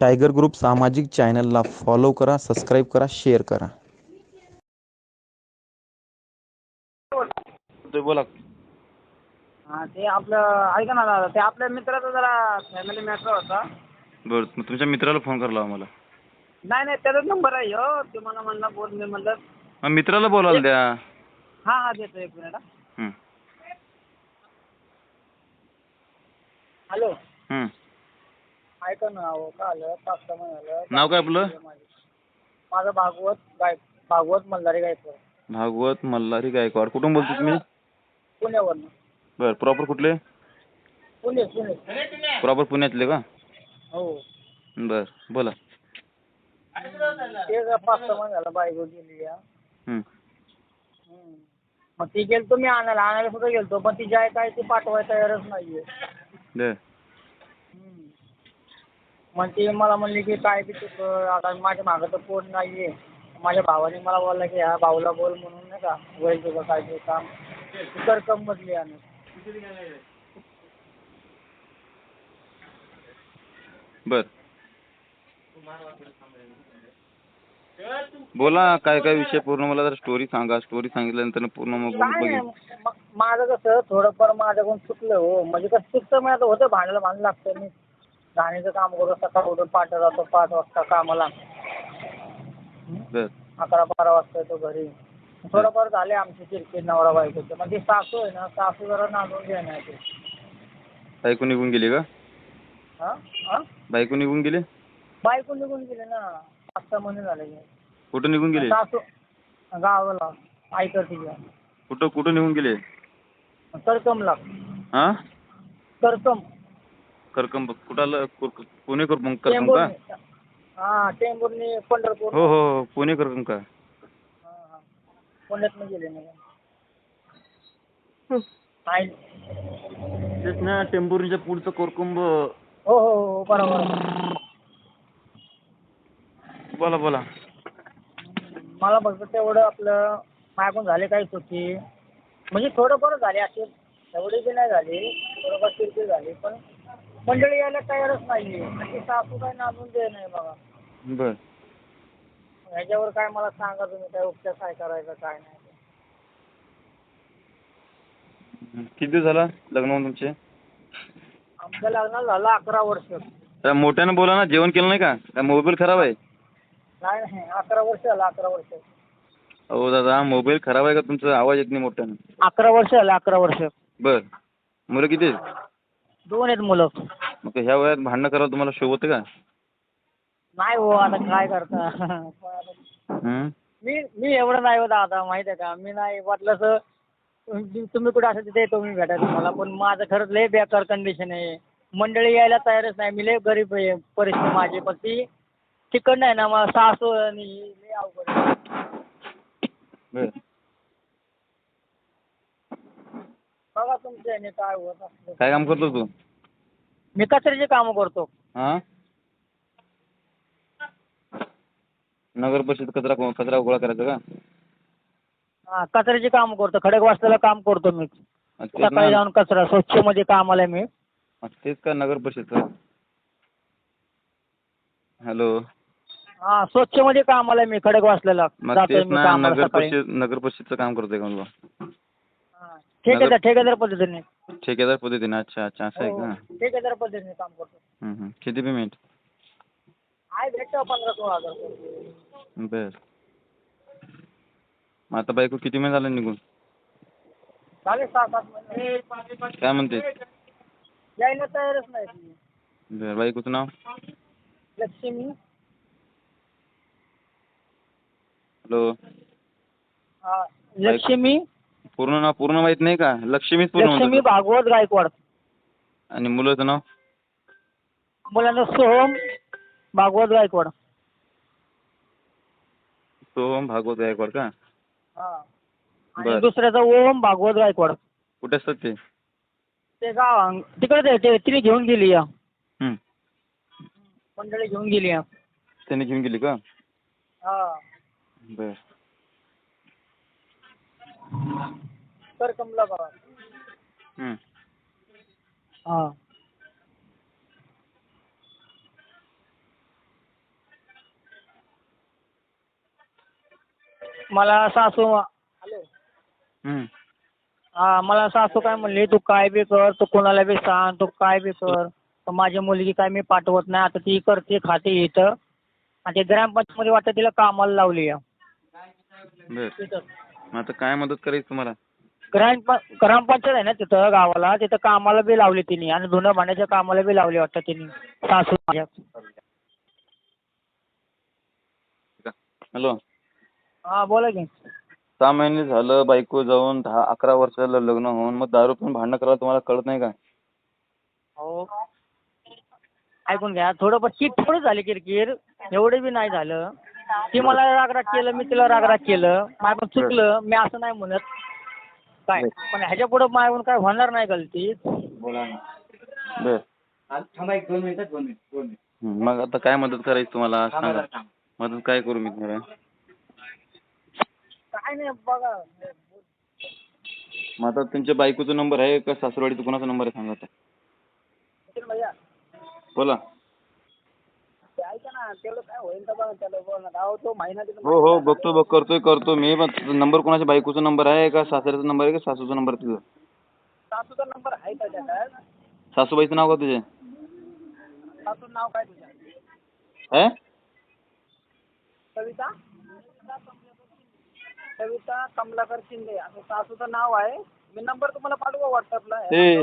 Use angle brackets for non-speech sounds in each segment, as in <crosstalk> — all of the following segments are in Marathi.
टायगर ग्रुप सामाजिक चॅनलला फॉलो करा सबस्क्राईब करा शेअर करा. ते बोला. हा ते आपलं ऐका ना दादा ते आपल्या मित्राचा जरा फॅमिली मॅटर होता. बरं मग तुमच्या मित्राला फोन करायला लावा मला. नाही नाही त्याचाच नंबर आहे हो ते मला म्हणला बोल मी म्हणलं. मग मित्राला बोलायला द्या. हां हां देतो एक मिनिट हा. हं, हॅलो. हं. ऐका ना अहो का आलं पाच सहा महिने झालं नाव काय आपलं? माझं भागवत गाय भागवत मल्हारी गायकवाड. भागवत मल्हारी गायकवाड. कुठून बोलतो तुम्ही पुण्यावरनं. बरं प्रॉपर कुठले? पुणे पुणे. प्रॉपर पुण्यातले का? हो. बरं बोला. ते जरा पाच सहा महिने झालं बायको गेली या. हम्म. मग ती गेलतो मी आणायला. आणायला सुद्धा गेलतो पण ती जाय काय ती पाठवायला तयारच नाहीये. दे हम्म. मग ती मला म्हणली की काय की तू कर, आता माझ्या मागं तर कोण नाहीये. माझ्या भावाने मला बोलला की ह्या भाऊला बोल म्हणून नाही का वय तुझं काय ते काम. ती कर मधली आणि. बर. बोला काय काय विषय पूर्ण मला जरा स्टोरी सांगा. स्टोरी सांगितल्यानंतर पूर्ण मग काय नाही बघेन म- माझं कसं थोडंफार माझ्याकडून चुकलं हो. म्हणजे कसं चुकतं मी आता होतं भांडायला भांडण लागतं. मी घाणीचं काम करतो सकाळ उठून पाठ जातो पाच वाजता कामाला. बर. अकरा बारा वाजता येतो घरी. थोडंफार झाले आमची किरकिर नवरा बायकोचं. ती सासू आहे ना सासू जरा नांदून घेणार ते बायको निघून गेली का? हां? हां? बायको निघून गेली? बायको निघून गेले ना. पाच सहा महिने झाले. कुठं निघून गेली? सासू गावाला ऐकत तिच्या कुठं कुठं निघून गेली? करकमला हा? करकम करकम कुठं आलं कुर- पुणे करकम करकम का? हां टेंभुर्णी पंढरपूर. हो हो हो पुणे करकम का? हां हां. पुण्यातनं गेले नाही आहे. तेच ना टेंभुर्णीच्या पुढचं कोरकुंब. हो हो हो बरोबर. बोला बोला. मला फक्त तेवढं आपलं माझ्याकडून झाले काही चुकी म्हणजे थोडंफार झाले असे एवढी बी नाही झाली. थोडंफार किरकिर झाली पण मंडळी यायला तयारच नाही आहे आणि ती सासू काय नांदून दे नाही बघा. बर. ह्याच्यावर काय मला सांगा तुम्ही काय उपचार काय करायचा काय नाही. ते. किती दिवस झाला लग्न होऊन तुमचे? आमचं लग्न झालं अकरा वर्ष. त्या मोठ्यानं बोला ना जेवण केलं नाही का? काय मोबाईल खराब आहे? नाही नाही अकरा वर्ष झालं अकरा वर्ष. अहो दादा मोबाईल खराब आहे का तुमचा? आवाज येत नाही मोठ्यानं. अकरा वर्ष झालं अकरा वर्ष. बर. मुलं किती आहेत? दोन आहेत मुलं. मग ह्या वयात भांडणं करायला तुम्हाला शोभतं का? नाही हो आता काय करता? हं? मी मी एवढं नाही हो दादा माहिती आहे का? मी नाही वाटलं तर तुम्ही तुम्ही कुठं असेल तिथे येतो मी भेटायला तुम्हाला. पण माझं खरंच लय बेकार कंडिशन आहे. मंडळी यायला तयारच नाही. मी लय गरीब आहे परिस्थिती माझी. पण ती तिकडनं आहे ना मला सासू आणि लय अवघड आहे. बर. बघा तुमच्या ह्याने काय होत काय काम करतो तू? मी कचऱ्याची कामं करतो. हा? नगर परिषद कचरा कचरा गोळा करायचा का? हां कचऱ्याची कामं करतो खडकवासल्याला काम करतो मी. तेच सकाळी ना. जाऊन कचरा स्वच्छमध्ये कामाला आहे मी तेच का नगर परिषदचं हॅलो. हां स्वच्छमध्ये कामाला आहे मी खडकवासल्याला मग जातोय तेच मी ना कामाला नगर सकाळी. परिषद नगर परिषदचं काम करतोय का हां. ठेकेदार ठेकेदार पद्धतीने. ठेकेदार पद्धतीने अच्छा अच्छा असं आहे हो, का ठेकेदार पद्धतीने काम करतो. हं, हं. किती पेमेंट? आहे भेटतो पंधरा सोळा हजार रुपये. बर. मग आता बायको किती महिने झाले निघून? झाले सहा सात महिने. काय म्हणते? यायला तयारच नाही ती. बर बायकोचं नाव? लक्ष्मी. हॅलो. हा, लक्ष्मी. पूर्ण नाव पूर्ण माहीत नाही का? लक्ष्मीच पूर्ण लक्ष्मी भागवत गायकवाड. आणि मुलाचं नाव? मुलांना सोहम भागवत गायकवाड. सोहम भागवत गायकवाड का? हा. बरं. आणि दुसऱ्याचा ओम भागवत गायकवाड. कुठे असतात ते? ते गाव तिकडे ते तिने घेऊन गेली या. हं. मंडळी घेऊन गेली या. त्यांनी घेऊन गेली का? हा. बर. सर हा. मला सासू हा मला सासू काय म्हणली तू काय बी कर तू कोणाला बी सांग तू काय बी कर. माझी मुलगी काय मी पाठवत नाही आता ती करते खाते इथं. आणि ते ग्रामपंचायत मध्ये वाटतं तिला कामाला लावली आहे. मग आता काय मदत करायची तुम्हाला? ग्राम ग्रामपंचायत आहे ना तिथं गावाला. तिथं कामाला बी लावली तिने. आणि धुणं भांड्याच्या कामाला बी लावली वाटतं तिने. सासू माझ्या. हॅलो. हा बोला की. सहा महिने झालं बायको जाऊन दहा अकरा वर्ष झालं लग्न होऊन मग दारू पिऊन भांडणं करायला तुम्हाला कळत नाही का? हो. ऐकून घ्या. थोडं पण ती थोडी झाली किरकिर. एवढं बी नाही झालं. ती मला रागराग केलं मी तिला रागराग केलं. माझं चुकलं मी असं नाही म्हणत. काय? पण ह्याच्या पुढं माझ्याकडून काय होणार नाही गलती? बर. मग आता काय मदत करायची तुम्हाला? सांगा. मदत काय करू मी तुम्हाला? काय नाही बघा. मग आता तुमच्या बायकोचा नंबर आहे का सासरवाडीचा? कोणाचा नंबर आहे सांगा आता. भैया. बोला. ना तेवढं काय होईल तर बघा अहो तो महिना तिथं हो हो बघतो बघ करतोय करतो मी पण नंबर कोणाच्या बायकोचा नंबर आहे का सासऱ्याचा नंबर आहे का सासूचा नंबर तुझा सासूचा नंबर आहे का त्याच्यात सासूबाईचं नाव का तुझे? सासूचं नाव काय तुझ्या आहे कविता? कविता कमलाकर शिंदे. असं सासूचं नाव आहे. मी नंबर तुम्हाला पाठवू व्हॉट्सअपला ए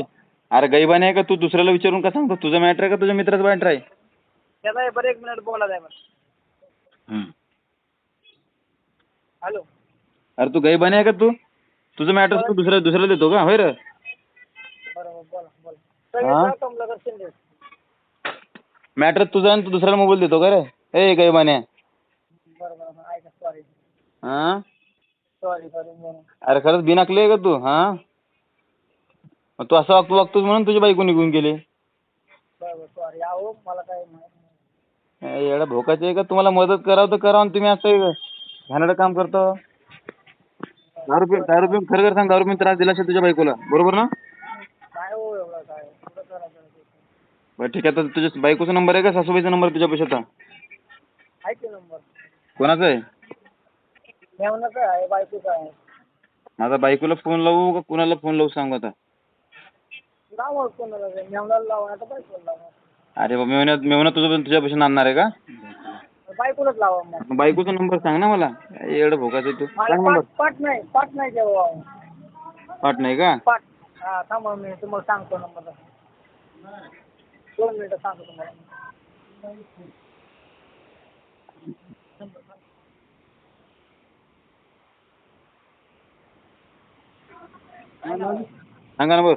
अरे गैबाने आहे का तू? दुसऱ्याला विचारून का सांगतो? तुझं मॅटर आहे का? तुझ्या मित्राचं मॅटर आहे? आहे बरं एक मिनिट बोला हॅलो. अरे तू गैबाने आहे का तू? तुझं मॅटर तू दुसऱ्या दुसऱ्याला देतो का? होय रे? बरोबर बोला बोला. हा? कविता कमलाकर शिंदे? मॅटर तुझा आणि तू दुसऱ्याला मोबाईल देतो का रे? ए गैबाने ऐका सॉरी हा? सॉरी सॉरी बोला. अरे खरंच बिनाकले आहे का तू? हा? तू असं वागतो वागतोस म्हणून तुझी बायको निघून गेली? सॉरी मला काय माहीत एवढा भोकाचे आहे का? तुम्हाला मदत करावं तर करावं आणि तुम्ही असं घाणेरडं काम करतो. दारू पिऊन दारू पिऊन खरं खरं सांग दारू पिऊन त्रास दिला असेल तुझ्या बायकोला. बरोबर ना? काय हो एवढं काय? कुठं करायचं ते? बरं ठीक आहे तर तुझ्या बायकोचा नंबर आहे का? सासूबाईचा नंबर तुझ्या पैशाचा आहे की नंबर? कोणाचा आहे? मेवण्याचा आहे बायकोचा आहे. माझा बायकोला फोन लावू का कुणाला फोन लावू सांगू आता? लावा कोणाला लावा आता बायकोला लावा अरे बा मेवण्यात मेवण्यात तुझं पण तुझ्या पैसे आणणार आहे का? बायकोलाच लावा मग. बायकोचा नंबर सांग ना मला. एवढं भोकाचं तू. मला सांग नंबर. पाठ पाठ नाही पाठ नाही जेव्हा. पाठ नाही का? पाठ. हा थांबा मी तुम्हाला सांगतो नंबर. दोन मिनिटं सांगतो तुम्हाला. सांगा नंबर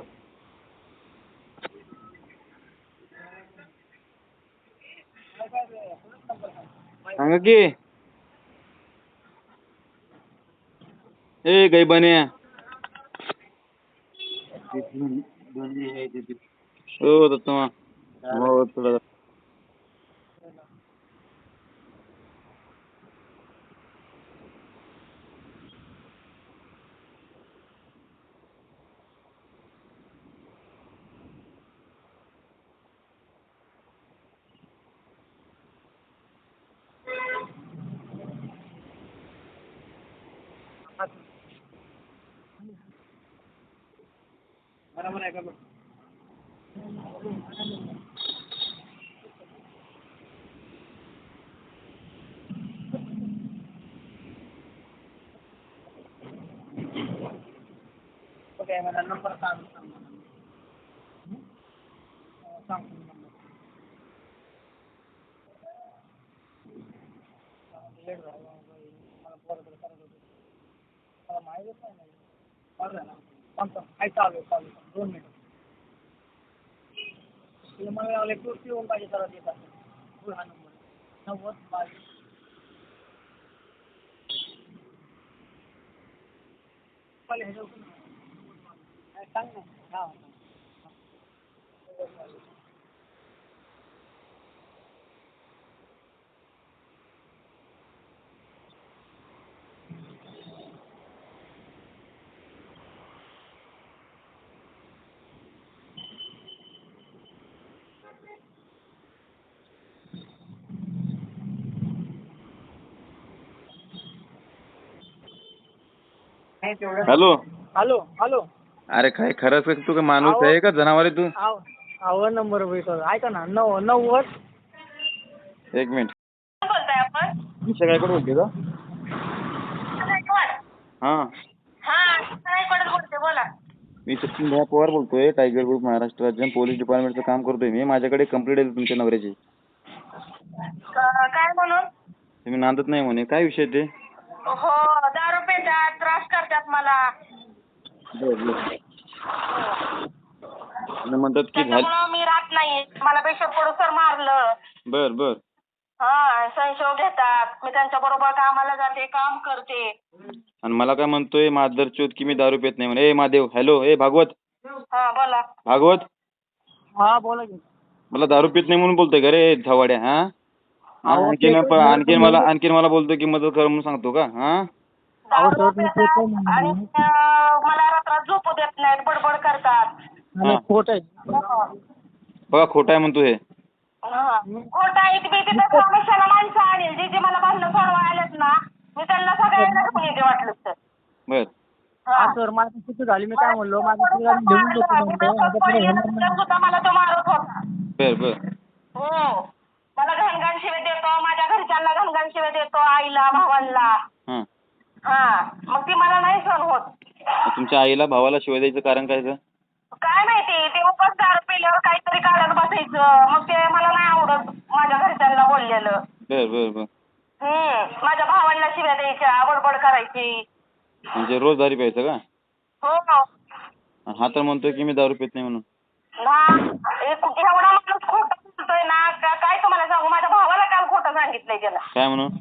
सांगा की. ए गैबाने हो दत्तमा हो तुला बरोबर आहे का बघ ओके मला नंबर सांग सांग मला. हं? अं, सांगतो मी नंबर लेट झालं थांब, थांब. आहे चालू आहे, चालू आहे. दोन मिनिटं तुला मला लावले टू येऊन पाहिजे सर देत असेल हा नंबर नव्वद बावीस. पहिले ह्याच्यावर सांग ना? हा. हॅलो. Hello hello. अरे काय खरंच तू काय माणूस आहे का? जनावर आहे तू? अहो नंबर ऐका ना नऊ नव्वद. एक मिनिट. बोलताय आपण? निशा काय बोलते का? हा. मी सचिन भाई पवार बोलतोय टायगर ग्रुप महाराष्ट्र राज्य पोलीस डिपार्टमेंटचं काम करतोय मी माझ्याकडे कंप्लेंट आहे तुमच्या नवऱ्याची. काय म्हणून? तुम्ही नांदत नाही म्हणे. काय विषय ते? हो दारू पितात त्रास करतात मला. आणि म्हणतात की झाल त्याच्यामुळं मी राहत नाही मला पेशंट पडू सर मारलं. बर बर. हा संशय घेतात मी त्यांच्या बरोबर कामाला जाते काम करते. आणि मला काय म्हणतोय मादर चोत की मी दारू पित नाही म्हणे. ए महादेव हॅलो ए भागवत. हा बोला. भागवत? हा बोला की. मला दारू पित नाही म्हणून बोलतोय का रे धवाड्या हा? अहो, आणखीन ते- आणखीन मला आणखीन मला बोलतोय की मदत कर म्हणून सांगतो का हा? अहो, दारू सर, मी पितात ते पण आणि अं, मला रात्रात झोपू देत नाहीत बडबड करतात. खोट आहे. बघा खोटं आहे म्हणतो हे हा. खोटं आहे बी तिथं परमेश्वराला माणसं आणेल. जे जे मला भांडणं सोडवा आलेत ना मी त्यांना सगळ्यांना घेऊन येते वाटलं तर. बर. हा. सर माझी चुकी झाली. मी काय म्हणलो माझी चुकी झाली म्हणतो. पुढे होणार नाही. सुद्धा मला तो मारत होता. बर बर. हो. मला घनघन शिवे देतो माझ्या घरच्यांना घनघन शिवे देतो आईला भावांना. हा. हा. मग ती मला नाही सहन होत. मग तुमच्या आईला भावाला शिवाय द्यायचं कारण काय तर? काय माहिती ते उपास दारू पिल्यावर काहीतरी काढत बसायचं. मग ते मला नाही आवडत माझ्या घरच्यांना बोललेलं. बर बर बर. हम्म माझ्या भावांना शिव्या द्यायच्या बडबड करायची. म्हणजे रोज दारू प्यायचं का? हो. आणि हा तर म्हणतोय की मी दारू पित नाही म्हणून. ना एक एवढा माणूस खोटं बोलतोय ना का- काय तुम्हाला सांगू? माझ्या भावाला काल खोटं सांगितलंय त्याला. काय म्हणून?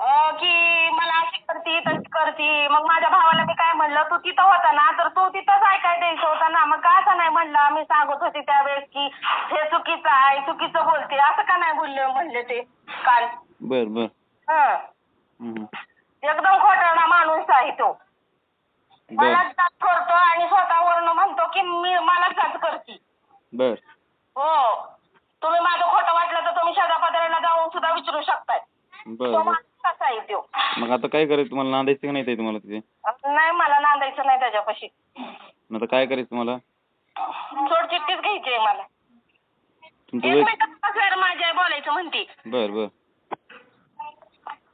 अं, की मला अशी करती तशी करती. मग माझ्या भावाला मी काय म्हणलं तू तिथं होता ना तर तू तिथंच ऐकाय द्यायचं होता ना? मग का असं नाही म्हणलं? मी सांगत होते त्यावेळेस की हे चुकीचं आहे चुकीचं बोलते. असं का नाही बोलले म्हणले ते काल. बर बर. हं. हम्म. एकदम खोटारडा माणूस आहे तो. बर. मला जाच करतो आणि स्वतःवरून म्हणतो की मी मला जाच करती. बर. हो. तुम्ही माझं खोटं वाटलं तर तुम्ही शेजापात्र्याला जाऊन सुद्धा विचारू शकताय. बर तो बर कसा आहे तो मग आता काय करायचं? तुम्हाला नांदायचं का नाही ताई तुम्हाला तिथे? नाही मला नांदायचं नाही त्याच्यापाशी. मग आता काय करायचं तुम्हाला? सोडचिठ्ठीच घ्यायची आहे मला. तुमचं एक वय मिनिट सर माझ्या बोलायचं म्हणते. बर बर.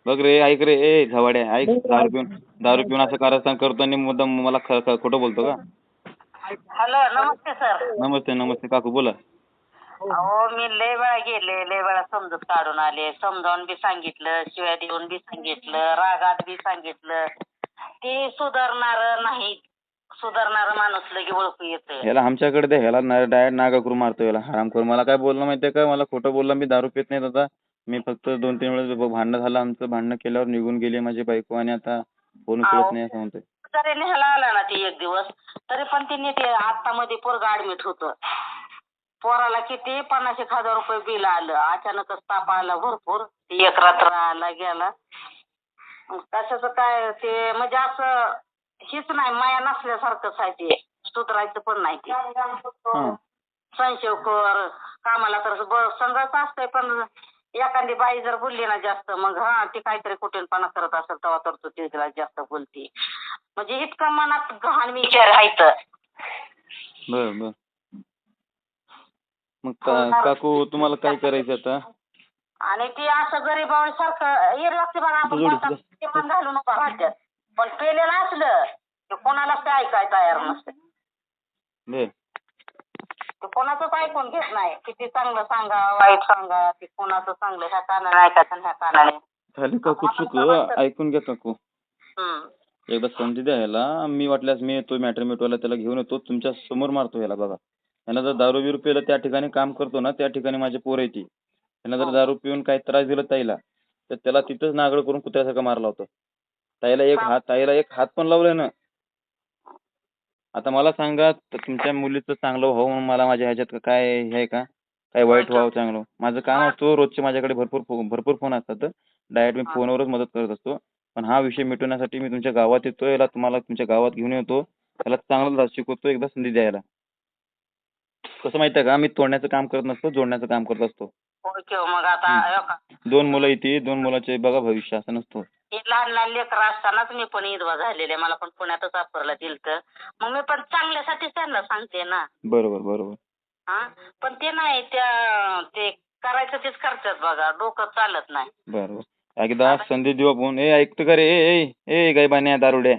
बघ रे ऐक रे ए झवाड्या ऐक. दारू पिऊन दारू पिऊन असं कारस्थान करतो आणि मुद्दाम मला ख- ख- खोटं बोलतो का? हॅलो नमस्ते सर नमस्ते नमस्ते काकू बोला. अहो मी लय वेळा गेले लय वेळा समजूत काढून आले. समजावून बी सांगितलं शिव्या देऊन बी सांगितलं रागात बी सांगितलं. ते सुधारणार नाही. सुधारणार माणूस लगे ओळखू येतं. ह्याला आमच्याकडे द्या ह्याला डायरेक्ट नागा मारतो याला. हराम करून मला काय बोललं माहितीये का? मला खोटं बोललं मी दारू पित नाही आता. मी फक्त दोन तीन वेळेस ब- भांडणं झालं. आमचं भांडणं केल्यावर निघून गेली माझी बायको आणि आता फोन उचलत नाही असं म्हणतोय. जरी न्यायला आला ना ते एक दिवस तरी पण त्यांनी ते आत्तामध्ये पोरग ऍडमिट होतं. पोराला किती? पन्नास एक हजार रुपये बिल आलं. अचानकच ताप आला भरपूर. एक रात्र आला गेला. मग कशाचं काय ते? म्हणजे असं हेच नाही माया नसल्यासारखंच आहे ते. सुधारायचं पण नाही ते. हा. संशय कर. कामाला तर ब- संघच असतंय पण एखादी बाई जर बोलली ना जास्त मग हा ती काहीतरी कुटीनपणा करत असेल तेव्हा तर तू तिला जास्त बोलते. म्हणजे इतकं मनात घाण विचार आहेत बर बर. मग का- काकू तुम्हाला काय करायचं आता? आणि ती असं गरीबासारखं येरवाक्ती बघा आपण जोडी, बोलतात, जा. ते पण घालून उभा राहतात. पण पेलेलं असलं की कोणालाच ते ऐकाय तयार नसतं. ते कोणाचंच ऐकून घेत नाही. किती चांगलं सांगा वाईट सांगा ते कोणाचं चांगलं ह्या कानाने ऐकायचं आणि ह्या कानाने. झाली काकू चूक ऐकून घ्या काकू. हम्म. एकदा संधी द्या ह्याला. मी वाटल्यास मी येतो मॅटर मिटवायला त्याला घेऊन येतो. तुमच्यासमोर मारतो ह्याला बघा. ह्याला जर दारू बिरू पिलं त्या ठिकाणी काम करतो ना त्या ठिकाणी माझी पोर येते ह्याला जर दारू पिऊन काही त्रास दिला ताईला तर त्याला तिथंच नागड करून कुत्र्यासारखं मारला होता. ताईला एक हात ताईला एक हात पण लावलाय ना. आता मला सांगा तुमच्या मुलीचं चांगलं व्हावं म्हणून मला माझ्या ह्याच्यात काय हे आहे का? काय वाईट व्हावं चांगलं? माझं काम असतो रोजचे माझ्याकडे भरपूर फो- भरपूर फोन असतात. डायरेक्ट मी फोनवरच मदत करत असतो. पण हा विषय मिटवण्यासाठी मी तुमच्या गावात येतो याला तुम्हाला तुमच्या गावात घेऊन येतो. त्याला चांगलं शिकवतो एकदा संधी द्यायला. कसं माहिती आहे का? मी तोडण्याचं काम करत नसतो जोडण्याचं काम करत असतो. होय की हो, मग आता दोन मुलं येते दोन मुलाचे बघा भविष्य असं नसतो. हे लहान लहान लेकरं असतानाच मी पण विधवा झालेले मला पण पुण्यातच अफरला दिलतं मग मी पण चांगल्यासाठीच त्यांना सांगते ना. बरोबर बरोबर. हा? पण ते नाही त्या ते करायचं तेच करतात बघा डोकं चालत नाही. बरोबर. एकदा संधी देऊ आपण ए ऐकतो का रे? ए ए ए बान्या दारुड्या.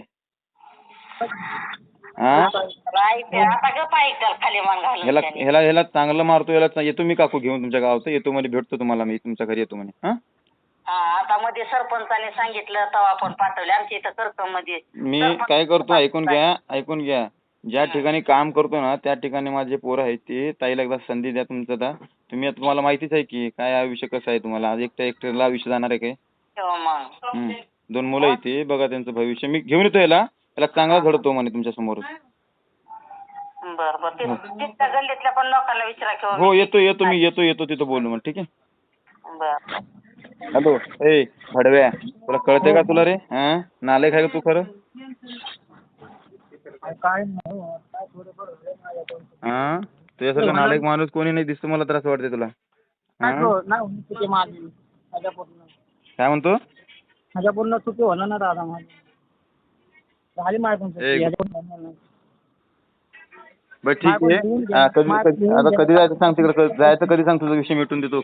<laughs> हा? ऐकते आता गप ऐकतात खाली मान घालून ह्याला त्याने. ह्याला ह्याला चांगलं मारतो ह्याला चा- येतो मी काकू घेऊन तुमच्या गावचं येतो म्हणे भेटतो तुम्हाला मी तुमच्या घरी येतो म्हणे. हा? हा आता मध्ये सरपंचाने सांगितलं तेव्हा आपण पाठवले. आमच्या इथं करकममध्ये. मी काय करतो ऐकून घ्या ऐकून घ्या. ज्या ठिकाणी काम करतो ना त्या ठिकाणी माझे पोरं आहेत ते. ताईला एकदा संधी द्या तुमचं आता. तुम्ही तुम्हाला माहितीच आहे की काय आयुष्य कसं आहे तुम्हाला. आज एकट्या एकट्याला आयुष्य जाणार आहे काय? मग. हम्म. दोन मुलं आहेत ते बघा त्यांचं भविष्य. मी घेऊन येतो याला याला चांगला घडतो म्हणे तुमच्यासमोर बर बर. ते तिथल्या गल्लीतल्या पण लोकांना विचारा किंवा हो येतो येतो मी येतो येतो तिथं बोलू मग ठीक आहे? बर. हॅलो ए भडव्या तुला कळतंय का तुला रे? हा? नालायक आहे का तू खरं? काय नाही हो. काय थोडंफार माझ्याकडून. हा? तुझ्यासारखा नालायक माणूस कोणी नाही दिसतो मला तर असं वाटतंय तुला. काय हा? हो, नाही होणार चुकी माझी. माझ्या पूर्ण काय म्हणतो? माझ्या पूर्ण चुकी होणार ना दादा माझी. झाली माझ्याकडून. बरं ठीक आहे कधी आता. कधी जायचं सांग तिकडे जायचं कधी सांग तुझा विषय मिटून देतो